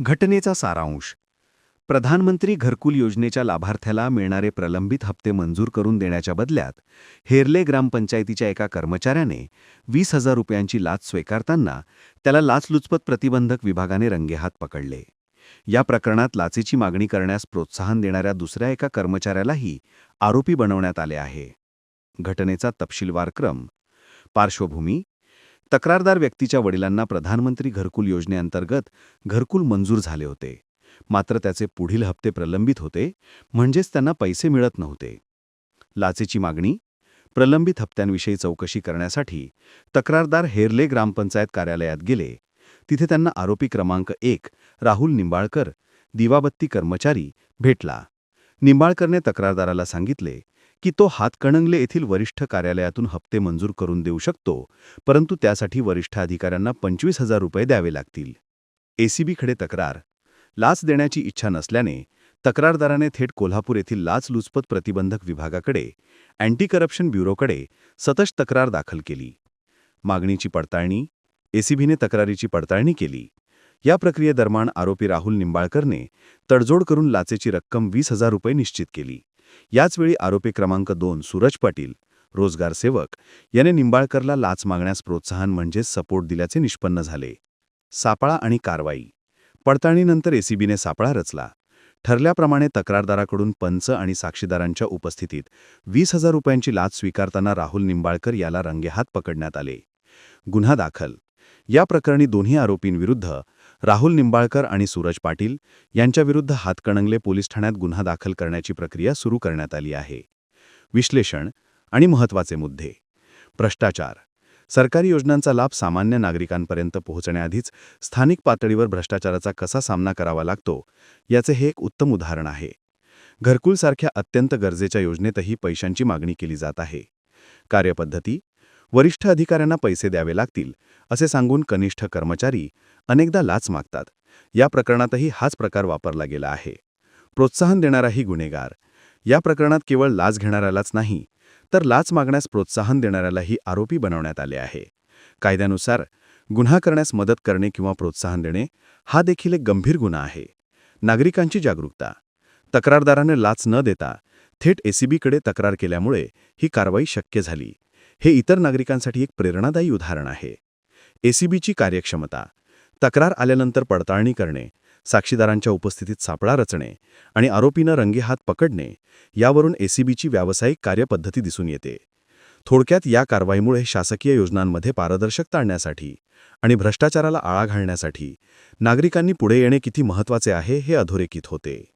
घटनेचा सारांश. प्रधानमंत्री घरकुल योजनेच्या लाभार्थ्याला मिळणारे प्रलंबित हप्ते मंजूर करून देण्याच्या बदल्यात हेरले ग्रामपंचायतीच्या एका कर्मचाऱ्याने वीस हजार रुपयांची लाच स्वीकारताना त्याला लाचलुचपत प्रतिबंधक विभागाने रंगेहात पकडले. या प्रकरणात लाचेची मागणी करण्यास प्रोत्साहन देणाऱ्या दुसऱ्या एका कर्मचाऱ्यालाही आरोपी बनवण्यात आले आहे. घटनेचा तपशीलवार क्रम. पार्श्वभूमी तक्रारदार व्यक्तीच्या वडिलांना प्रधानमंत्री घरकुल योजनेअंतर्गत घरकुल मंजूर झाले होते. मात्र त्याचे पुढील हप्ते प्रलंबित होते म्हणजेच त्यांना पैसे मिळत नव्हते. लाचेची मागणी प्रलंबित हप्त्यांविषयी चौकशी करण्यासाठी तक्रारदार हेरले ग्रामपंचायत कार्यालयात गेले. तिथे त्यांना आरोपी क्रमांक एक राहुल निंबाळकर दिवाबत्ती कर्मचारी भेटला. निंबाळकरने तक्रारदाराला सांगितले की तो हातकणंगले येथील वरिष्ठ कार्यालयातून हप्ते मंजूर करून देऊ शकतो परंतु त्यासाठी वरिष्ठ अधिकाऱ्यांना पंचवीस हजार रुपये द्यावे लागतील. एसीबीकडे तक्रार. लाच देण्याची इच्छा नसल्याने तक्रारदाराने थेट कोल्हापूर येथील लाचलुचपत प्रतिबंधक विभागाकडे अँटी करप्शन ब्युरोकडे सतश तक्रार दाखल केली. मागणीची पडताळणी एसीबीने तक्रारीची पडताळणी केली. या प्रक्रियेदरम्यान आरोपी राहुल निंबाळकरने तडजोड करून लाचेची रक्कम वीस हजार रुपये निश्चित केली. याचवेळी आरोपी क्रमांक दोन सूरज पाटील रोजगार सेवक याने निंबाळकरला लाच मागण्यास प्रोत्साहन म्हणजेच सपोर्ट दिल्याचे निष्पन्न झाले. सापळा आणि कारवाई. पडताळणीनंतर एसीबीने सापळा रचला. ठरल्याप्रमाणे तक्रारदाराकडून पंच आणि साक्षीदारांच्या उपस्थितीत वीस हजार रुपयांची लाच स्वीकारताना राहुल निंबाळकर याला रंगेहात पकडण्यात आले. गुन्हा दाखल. या प्रकरणी दोन्ही आरोपींविरुद्ध राहुल निंबाळकर आणि सूरज पाटील यांच्याविरुद्ध हातकणंगले पोलीस ठाण्यात गुन्हा दाखल करण्याची प्रक्रिया सुरू करण्यात आली आहे. विश्लेषण आणि महत्त्वाचे मुद्दे. भ्रष्टाचार. सरकारी योजनांचा लाभ सामान्य नागरिकांपर्यंत पोहोचण्याआधीच स्थानिक पातळीवर भ्रष्टाचाराचा कसा सामना करावा लागतो याचे हे एक उत्तम उदाहरण आहे. घरकुलसारख्या अत्यंत गरजेच्या योजनेतही पैशांची मागणी केली जात आहे. कार्यपद्धती वरिष्ठ अधिकाऱ्यांना पैसे द्यावे लागतील असे सांगून कनिष्ठ कर्मचारी अनेकदा लाच मागतात. या प्रकरणातही हाच प्रकार वापरला गेला आहे. प्रोत्साहन देणाराही गुन्हेगार. या प्रकरणात केवळ लाच घेणाऱ्यालाच नाही तर लाच मागण्यास प्रोत्साहन देणाऱ्यालाही आरोपी बनवण्यात आले आहे. कायद्यानुसार गुन्हा करण्यास मदत करणे किंवा प्रोत्साहन देणे हा देखील एक गंभीर गुन्हा आहे. नागरिकांची जागरूकता. तक्रारदाराने लाच न देता थेट एसीबीकडे तक्रार केल्यामुळे ही कारवाई शक्य झाली. हे इतर नागरिकांसाठी एक प्रेरणादायी उदाहरण आहे. एसीबीची कार्यक्षमता तक्रार आल्यानंतर पडताळणी करणे साक्षीदारांच्या उपस्थितीत सापळा रचणे आणि आरोपीनं रंगेहात पकडणे यावरून एसीबीची व्यावसायिक कार्यपद्धती दिसून येते. थोडक्यात या कारवाईमुळे शासकीय योजनांमध्ये पारदर्शकता आणण्यासाठी आणि भ्रष्टाचाराला आळा घालण्यासाठी नागरिकांनी पुढे येणे किती महत्त्वाचे आहे हे अधोरेखित होते.